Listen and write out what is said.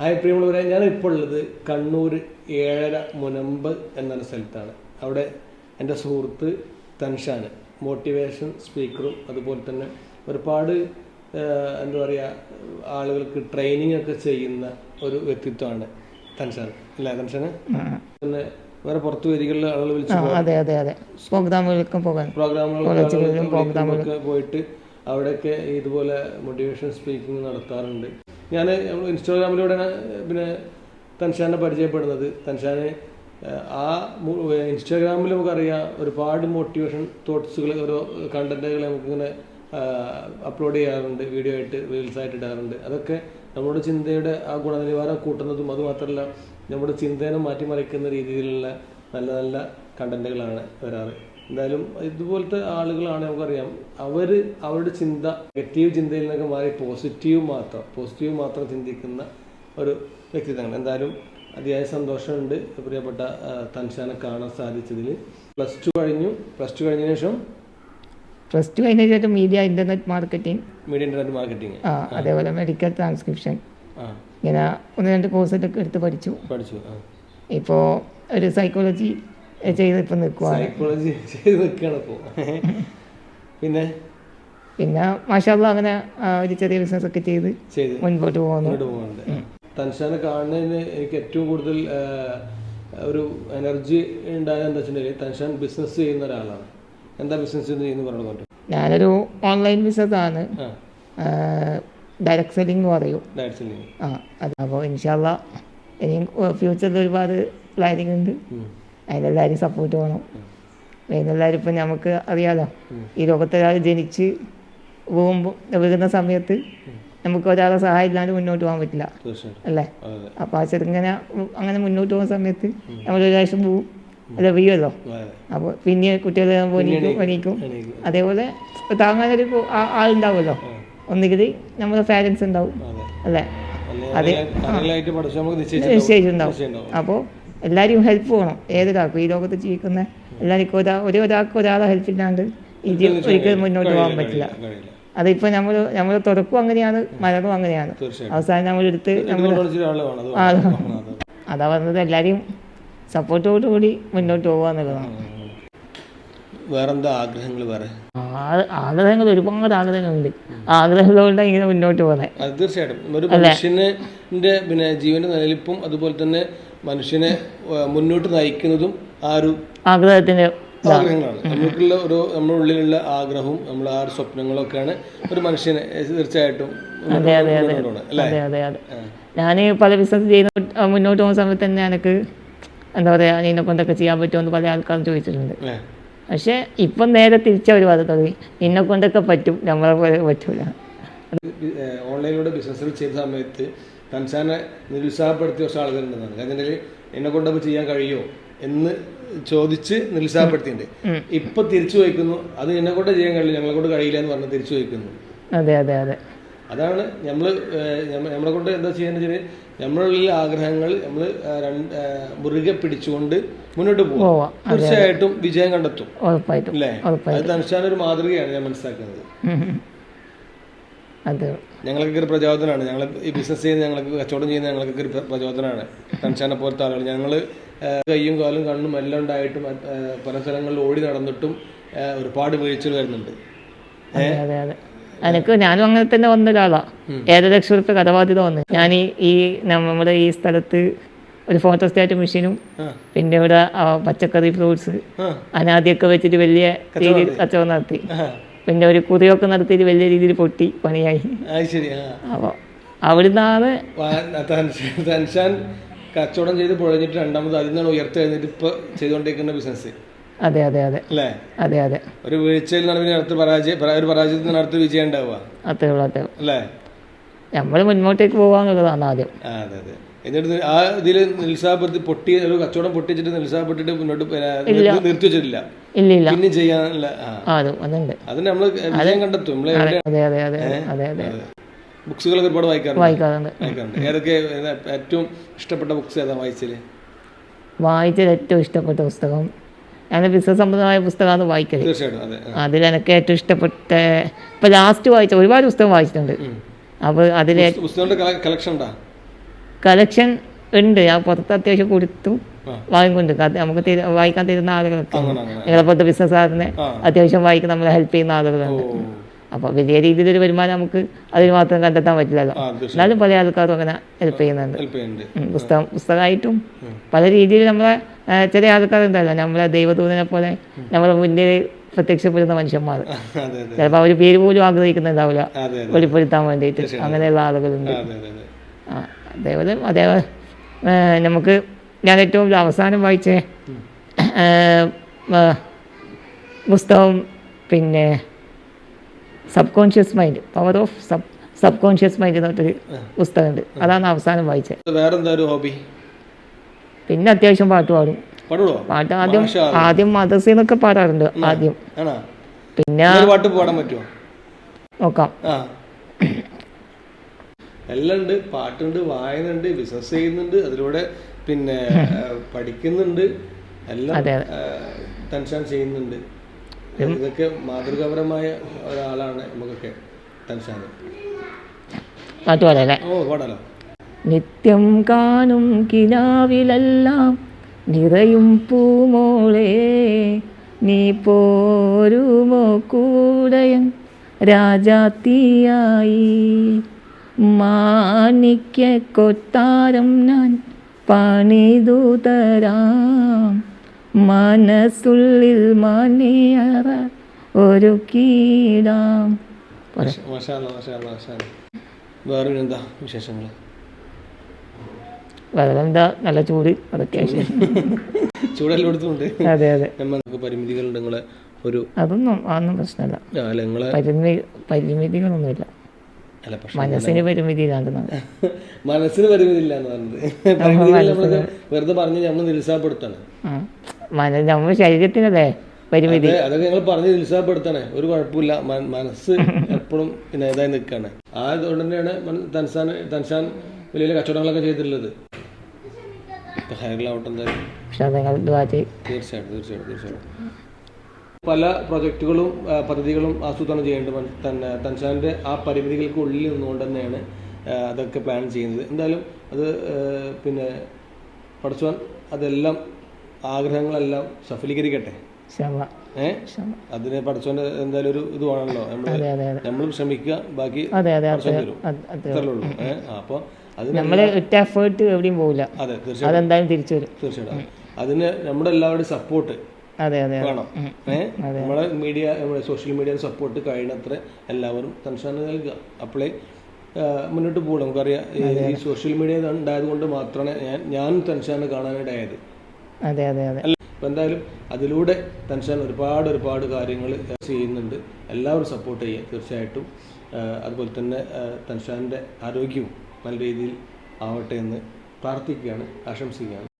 Hi പ്രിയമുള്ളവരെ ഞാൻ ഇപ്പോൾ ഉള്ളത് കണ്ണൂർ ഏഴര മുനമ്പ് എന്ന സ്ഥലത്താണ്. അവിടെ എന്റെ സുഹൃത്ത് തൻഷാന് മോട്ടിവേഷൻ സ്പീക്കറും അതുപോലെ തന്നെ ഒരുപാട് എന്താ പറയുക ആളുകൾക്ക് ട്രെയിനിങ് ഒക്കെ ചെയ്യുന്ന ഒരു വ്യക്തിത്വമാണ് തൻഷാൻ. അല്ലേ തൻഷാന് പിന്നെ വേറെ പുറത്ത് വരികളിൽ ആളുകൾ വിളിച്ചു അതെ അതെ അതെ. പ്രോഗ്രാമുകൾക്കും പോകാൻ പ്രോഗ്രാമുകൾക്കും പോയിട്ട് അവിടെയൊക്കെ ഇതുപോലെ മോട്ടിവേഷൻ സ്പീക്കിംഗ് നടത്താറുണ്ട്. ഞാൻ ഇൻസ്റ്റാഗ്രാമിലൂടെ പിന്നെ തൻഷാനെ പരിചയപ്പെടുന്നത്. തൻഷാനെ ആ ഇൻസ്റ്റാഗ്രാമിൽ നമുക്കറിയാം ഒരുപാട് മോട്ടിവേഷൻ തോട്ട്സുകൾ ഓരോ കണ്ടന്റുകൾ നമുക്കിങ്ങനെ അപ്ലോഡ് ചെയ്യാറുണ്ട് വീഡിയോ ആയിട്ട് റീൽസ് ആയിട്ട് ഇടാറുണ്ട്. അതൊക്കെ നമ്മുടെ ചിന്തയുടെ ആ ഗുണനിലവാരം കൂട്ടുന്നതും അതുമാത്രമല്ല നമ്മുടെ ചിന്തേനെ മാറ്റിമറിക്കുന്ന രീതിയിലുള്ള നല്ല നല്ല കണ്ടന്റുകളാണ് വരാറ്. എന്തായാലും ഇതുപോലത്തെ ആളുകളാണ് നമുക്കറിയാം. അവർ അവരുടെ ചിന്ത നെഗറ്റീവ് ചിന്തയിൽ നിന്നൊക്കെ മാറി പോസിറ്റീവ് മാത്രം പോസിറ്റീവ് മാത്രം ചിന്തിക്കുന്ന ഒരു വ്യക്തിത്വമാണ്. എന്തായാലും അതിയായ സന്തോഷമുണ്ട് പ്രിയപ്പെട്ട തൻഷാനെ കാണാൻ സാധിച്ചതിൽ പ്ലസ് ടു കഴിഞ്ഞു. പ്ലസ് ടു കഴിഞ്ഞ ശേഷം? പ്ലസ് ടു കഴിഞ്ഞ ശേഷം media internet marketing. Media internet marketing. ആ അതേപോലെ മെഡിക്കൽ ട്രാൻസ്ക്രിപ്ഷൻ. ഇങ്ങനെ ഒന്ന് രണ്ട് കോഴ്സൊക്കെ എടുത്ത് പഠിച്ചു. പഠിച്ചു ഇപ്പോ ഇപ്പോൾ ഒരു സൈക്കോളജി ചെയ്ത് ഇപ്പം നിൽക്കുവാണ് സൈക്കോളജി ചെയ്ത് നിൽക്കുകയാണ് ഇപ്പോൾ പിന്നെ? പിന്നെ മാഷാല്ല അങ്ങനെ ഒരു ചെറിയ ബിസിനസ് ഒക്കെ ചെയ്ത് മുൻപോട്ട് പോകുന്നു. പോകുന്നുണ്ട്. തൻഷാനെ കാണുന്നതിന് എനിക്ക് ഏറ്റവും കൂടുതൽ ഒരു എനർജി ഉണ്ടായത് എന്താ വെച്ചിട്ടുണ്ടെങ്കിൽ തൻഷാൻ ബിസിനസ് ചെയ്യുന്ന ഒരാളാണ്. എന്താ ബിസിനസ് ചെയ്യുന്ന പറഞ്ഞു ഞാനൊരു ഓൺലൈൻ ബിസിനസ്സാണ് ആണ്. ഡയറക്ട് സെല്ലിംഗ് എന്ന് ഡയറക്ട് സെല്ലിംഗ് ആ അതെ അപ്പോൾ ഇൻഷാല്ല ഇനിയും ഫ്യൂച്ചറിൽ ഒരുപാട് പ്ലാനിങ് ഉണ്ട്. അതിനെല്ലാവരും സപ്പോർട്ട് വേണം. അതിനെല്ലാവരും ഇപ്പം നമുക്ക് അറിയാലോ ഈ ലോകത്തൊരാൾ ജനിച്ച് പോകുമ്പോൾ വരുന്ന സമയത്ത് നമുക്ക് ഒരാളെ സഹായം ഇല്ലാണ്ട് മുന്നോട്ട് പോകാൻ പറ്റില്ല. അല്ലേ? അപ്പം ആ ചെറുങ്ങനെ അങ്ങനെ മുന്നോട്ട് പോകുന്ന സമയത്ത് നമ്മൾ ഒരു പ്രാവശ്യം പോവും. അല്ല വീഴുമല്ലോ അപ്പോൾ പിന്നെ കുട്ടികൾ പോയിട്ട് എണീക്കും. അതേപോലെ താങ്ങാനൊരു ആളുണ്ടാവുമല്ലോ? ഒന്നുകിൽ നമ്മുടെ പാരൻസ് ഉണ്ടാവും. അല്ലേ? അതെ നിശ്ചയിച്ചിട്ടുണ്ടാവും. അപ്പോൾ എല്ലാവരും ഹെൽപ്പ് വേണം. ഏതൊരാൾക്കും ഈ ലോകത്ത് ജീവിക്കുന്ന എല്ലാവർക്കും ഒരാ ഒരു ഒരാൾക്ക് ഒരാളെ ഹെൽപ്പ് ഇല്ലാണ്ട് ജീ- ഒരിക്കലും മുന്നോട്ട് പോകാൻ പറ്റില്ല. അതിപ്പോ അതിപ്പോൾ നമ്മൾ നമ്മൾ തുടക്കവും അങ്ങനെയാണ് മരണവും അങ്ങനെയാണ്. അവസാനം നമ്മളെടുത്ത് നമ്മൾ അത് പറഞ്ഞത് എല്ലാവരെയും സപ്പോർട്ടോടുകൂടി മുന്നോട്ട് പോകുക എന്നുള്ളതാണ്. വേറെന്താ ആഗ്രഹങ്ങൾ വേറെ? ആഗ്രഹങ്ങൾ ഒരുപാട് ആഗ്രഹങ്ങളുണ്ട്. ആഗ്രഹങ്ങളോടെ ഇങ്ങനെ മുന്നോട്ട് പോകുന്നത് തീർച്ചയായിട്ടും. ഒരു മനുഷ്യന്റെ പിന്നെ ജീവന്റെ നിലനിൽപ്പും അതുപോലെ തന്നെ മനുഷ്യനെ മുന്നോട്ട് നയിക്കുന്നതും ആ ഒരു ആഗ്രഹത്തിന്റെ ആഗ്രഹങ്ങളാണ്. നമുക്കുള്ള ഒരു നമ്മുടെ ഉള്ളിലുള്ള ആഗ്രഹവും നമ്മൾ ആ ഒരു സ്വപ്നങ്ങളൊക്കെയാണ് ഒരു മനുഷ്യനെ തീർച്ചയായിട്ടും അതെ അതെ അതെ. അതെ അതെ ഞാൻ പല ബിസിനസ് ചെയ്യുന്ന മുന്നോട്ട് പോകുന്ന സമയത്ത് തന്നെ എനിക്ക് എന്താ പറയാ നിന്നെ കൊണ്ടൊക്കെ ചെയ്യാൻ പറ്റുമെന്ന് പല ആൾക്കാരും ചോദിച്ചിട്ടുണ്ട്. പക്ഷെ ഇപ്പൊ നേരെ തിരിച്ച ഒരു വാദം തുടങ്ങി നിന്നെ കൊണ്ടൊക്കെ പറ്റും നമ്മളെ പോലെ പറ്റൂല. ഓൺലൈനിലൂടെ ബിസിനസ്സുകൾ ചെയ്ത സമയത്ത് തൻസാനെ നിരുത്സാഹപ്പെടുത്തിയ കുറച്ച് ആളുകളുണ്ടെന്നാണ് കാരണം എന്നെ കൊണ്ടപ്പോൾ ചെയ്യാൻ കഴിയുമോ എന്ന് ചോദിച്ച് നിരുത്സാഹപ്പെടുത്തിയിട്ടുണ്ട്. ഇപ്പൊ തിരിച്ചു വയ്ക്കുന്നു. അത് എന്നെ കൊണ്ട് ചെയ്യാൻ കഴിയില്ല ഞങ്ങളെ കൊണ്ട് കഴിയില്ല എന്ന് പറഞ്ഞ് തിരിച്ചു വയ്ക്കുന്നു. അതെ അതെ അതെ. അതാണ് നമ്മൾ നമ്മളെ കൊണ്ട് എന്താ ചെയ്യാന്ന് വെച്ചാൽ നമ്മളുള്ള ആഗ്രഹങ്ങൾ നമ്മൾ രണ്ട് മുറുകെ പിടിച്ചുകൊണ്ട് മുന്നോട്ട് പോകും തീർച്ചയായിട്ടും വിജയം കണ്ടെത്തും. അല്ലേ? അത് തനുഷ്ഠാന ഒരു മാതൃകയാണ് ഞാൻ മനസ്സിലാക്കുന്നത്. അതെ. ഞങ്ങൾക്കൊക്കെ ഒരു പ്രചോദനമാണ് ഞങ്ങൾ ഈ ബിസിനസ് ചെയ്യുന്ന ഞങ്ങൾക്ക് കച്ചവടം ചെയ്യുന്ന ഞങ്ങൾക്കൊക്കെ ഒരു പ്ര- പ്രചോദനമാണ് തൻഷാനെ പോലത്തെ ആളുകൾ ഞങ്ങൾ കയ്യും കാലും കണ്ണും എല്ലാം ഉണ്ടായിട്ടും പല സ്ഥലങ്ങളിൽ ഓടി നടന്നിട്ടും ഒരുപാട് വീഴ്ചകൾ വരുന്നുണ്ട്. അതെ അതെ എനിക്ക് ഞാനും അങ്ങനെ തന്നെ വന്ന ഒരാളാണ് ഏഴര ലക്ഷം റുപ്യ കടബാധ്യത വന്നു. ഞാൻ ഈ ഈ നമ്മുടെ ഈ സ്ഥലത്ത് ഒരു ഫോട്ടോസ്റ്റാറ്റ് മെഷീനും പിന്നെ ഇവിടെ പച്ചക്കറി ഫ്രൂട്ട്സ് അനാദിയൊക്കെ വെച്ചിട്ട് വലിയ രീതിയിൽ കച്ചവടം നടത്തി. പിന്നെ ഒരു കുറിയൊക്കെ നടത്തിയിട്ട് വലിയ രീതിയിൽ പൊട്ടി പണിയായി. അപ്പോൾ അവിടുന്നാണ് തൻഷാൻ കച്ചവടം ചെയ്ത് പൊഴഞ്ഞിട്ട് രണ്ടാമത് അതിൽ നിന്നാണ് ഉയർത്തെഴുന്നിട്ട് ഇപ്പൊ ചെയ്തുകൊണ്ടിരിക്കുന്ന ബിസിനസ് അതെ അതെ അതെ. അല്ലേ? അതെ അതെ. ഒരു വീഴ്ചയിൽ നടത്തി പരാജയം പരാ- ഒരു പരാജയത്തിൽ നടത്തി വിജയം ഉണ്ടാവുക. അത്രേ ഉള്ളൂ. അല്ലേ? നമ്മൾ മുന്നോട്ടേക്ക് പോകാന്നുള്ളതാണ് ആദ്യം. എന്നിട്ട് ആ ഇതിൽ നിരുത്സാഹപ്പെടുത്തി പൊട്ടി ഒരു കച്ചവടം പൊട്ടിച്ചിട്ട് നിരുത്സാഹപ്പെട്ടിട്ട് മുന്നോട്ട് നിർത്തി വെച്ചിട്ടില്ല പിന്നെ ചെയ്യാനുള്ള അതിന് നമ്മൾ വിജയം കണ്ടെത്തും. ബുക്സുകളൊക്കെ ഒരുപാട് വായിക്കാറുണ്ട്? വായിക്കാറുണ്ട്. ഏതൊക്കെ ഏറ്റവും ഇഷ്ടപ്പെട്ട ബുക്സ് ഏതാ വായിച്ചത് വായിച്ചത് ഏറ്റവും ഇഷ്ടപ്പെട്ട പുസ്തകം. ഞാൻ ബിസിനസ് സംബന്ധമായ പുസ്തകമാണ് വായിക്കൽ. അതിൽ എനിക്ക് ഏറ്റവും ഇഷ്ടപ്പെട്ട ഇപ്പം ലാസ്റ്റ് വായിച്ച ഒരുപാട് പുസ്തകം വായിച്ചിട്ടുണ്ട്. അപ്പോൾ അതിൽ കളക്ഷൻ ഉണ്ടാ? ഞാൻ പുറത്ത് അത്യാവശ്യം കൊടുത്തു. വാങ്ങിക്കൊണ്ട് നമുക്ക് വായിക്കാൻ തരുന്ന ആളുകളൊക്കെ അങ്ങനെ ബിസിനസ് നിങ്ങളെ പോലത്തെ ബിസിനസ്സുകാരനെ ആ. അത്യാവശ്യം വായിക്കാൻ നമ്മളെ ഹെൽപ്പ് ചെയ്യുന്ന ആളുകളുണ്ട് അപ്പോൾ വലിയ രീതിയിലൊരു വരുമാനം നമുക്ക് അതിന് മാത്രം കണ്ടെത്താൻ പറ്റില്ലല്ലോ. എന്നാലും പല ആൾക്കാരും അങ്ങനെ ഹെൽപ്പ് ചെയ്യുന്നുണ്ട്. പുസ്തകം പുസ്തകമായിട്ടും പല രീതിയിൽ നമ്മളെ ചെറിയ ചില ആൾക്കാരുണ്ടല്ലോ. നമ്മളെ ദൈവദൂതനെ പോലെ നമ്മളെ മുന്നിൽ പ്രത്യക്ഷപ്പെടുന്ന മനുഷ്യന്മാർ. ചിലപ്പോൾ അവർ പേര് പോലും ആഗ്രഹിക്കുന്നുണ്ടാവില്ല. വെളിപ്പെടുത്താൻ വേണ്ടിയിട്ട്. അങ്ങനെയുള്ള ആളുകളുണ്ട്. ആ അതേപോലെ അതേപോലെ നമുക്ക് ഞാൻ ഏറ്റവും അവസാനം വായിച്ച പുസ്തകം പിന്നെ subconscious mind power of sub subconscious mind എന്ന് പറഞ്ഞൊരു പുസ്തകമുണ്ട്. അതാണ് അവസാനം വായിച്ചത്. വേറെന്താ ഒരു ഹോബി? പിന്നെ അത്യാവശ്യം പാട്ട് പാടും. പാട്ട് ആദ്യം ആദ്യം മദർസിൽ നിന്നൊക്കെ പാടാറുണ്ട് ആദ്യം. പിന്നെ പാട്ട് പാടാൻ പറ്റുമോ നോക്കാം. എല്ലാം ഉണ്ട് പാട്ടുണ്ട് വായന ഉണ്ട് ബിസിനസ് ചെയ്യുന്നുണ്ട് അതിലൂടെ പിന്നെ പഠിക്കുന്നുണ്ട് എല്ലാം ടെൻഷൻ ചെയ്യുന്നുണ്ട്. ഇതൊക്കെ മാതൃകാപരമായ ഒരാളാണ് നമുക്കൊക്കെ ടെൻഷൻ പാട്ട് പാടാം ഓ പാടാലോ. നിത്യം കാണും കിനാവിലെല്ലാം നിറയും പൂമോളെ നീ പോരുമോ കൂടയൻ രാജാത്തിയായി? മാണിക്യ കൊട്ടാരം ഞാൻ പണിതു തരാം. മനസ്സുള്ളിൽ മണിയറ ഒരു കീടാം വേറെ എന്താ വിശേഷങ്ങൾ വെള്ളം എന്താ നല്ല ചൂട്. അതൊക്കെ. ചൂടെല്ലാം അതെ അതെ. പരിമിതികളുണ്ട് നിങ്ങളെ ഒരു അതൊന്നും അതൊന്നും പ്രശ്നമല്ല. ആ, അല്ല നിങ്ങളെ പരിമി പരിമിതികളൊന്നുമില്ല. മനസ്സിന് പരിമിതി മനസ്സിന് പരിമിതികൾ വെറുതെ പറഞ്ഞ് നമ്മൾ നിരുത്സാഹപ്പെടുത്താണ്. നമ്മുടെ ശരീരത്തിനല്ലേ പരിമിതി? അതൊക്കെ ഞങ്ങൾ പറഞ്ഞ് നിരുത്സാഹപ്പെടുത്തണേ. ഒരു കുഴപ്പമില്ല. മനസ്സ് എപ്പോഴും പിന്നെ ഇതായി നിൽക്കുകയാണ് ആ അതുകൊണ്ട് തന്നെയാണ് തൻസാൻ തൻസാൻ വലിയ വലിയ കച്ചവടങ്ങളൊക്കെ ചെയ്തിട്ടുള്ളത്. പക്ഷെ അത് നിങ്ങൾ ദ്വാ ചെയ്യും തീർച്ചയായിട്ടും തീർച്ചയായിട്ടും തീർച്ചയായിട്ടും. പല പ്രൊജക്റ്റുകളും പദ്ധതികളും ആസൂത്രണം ചെയ്യേണ്ടത് തന്നെ തൻഷാന്റെ ആ പരിമിതികൾക്ക് ഉള്ളിൽ നിന്നുകൊണ്ട് തന്നെയാണ് അതൊക്കെ പ്ലാൻ ചെയ്യുന്നത്. എന്തായാലും അത് പിന്നെ പഠിച്ചവൻ അതെല്ലാം ആഗ്രഹങ്ങളെല്ലാം സഫലീകരിക്കട്ടെ? ക്ഷമ. ഏ? അതിന് പഠിച്ചോന്റെ എന്തായാലും ഒരു ഇത് വേണമല്ലോ. നമ്മൾ നമ്മൾ ശ്രമിക്കുക ബാക്കി അത്രേ ഉള്ളൂ. അപ്പോൾ അതിന് നമ്മൾ ഒറ്റ എഫേർട്ട് എവിടെയും പോകില്ല അതെ തീർച്ചയായിട്ടും. അതെന്തായാലും തിരിച്ചു വരും. തീർച്ചയായിട്ടും അതിന് നമ്മുടെ എല്ലാവരുടെയും സപ്പോർട്ട് അതെ അതെ അതെ. വേണം. നമ്മളെ മീഡിയ നമ്മുടെ സോഷ്യൽ മീഡിയ സപ്പോർട്ട് കഴിയുന്നത്ര എല്ലാവരും തൻഷാന് നൽകുക. അപ്പോഴേ മുന്നോട്ട് പോകണം നമുക്കറിയാം ഈ- സോഷ്യൽ മീഡിയ ഉണ്ടായത് കൊണ്ട് മാത്രമേ ഞാൻ ഞാൻ തൻഷാനെ കാണാനിടയായത് അതെ അതെ അതെ. അല്ല എന്തായാലും അതിലൂടെ തൻഷാൻ ഒരുപാട് ഒരുപാട് കാര്യങ്ങൾ ചെയ്യുന്നുണ്ട്. എല്ലാവരും സപ്പോർട്ട് ചെയ്യുക തീർച്ചയായിട്ടും. അതുപോലെ തന്നെ തൻഷാന്റെ ആരോഗ്യവും നല്ല രീതിയിൽ ആവട്ടെ എന്ന് പ്രാർത്ഥിക്കുകയാണ് ആശംസിക്കുകയാണ്.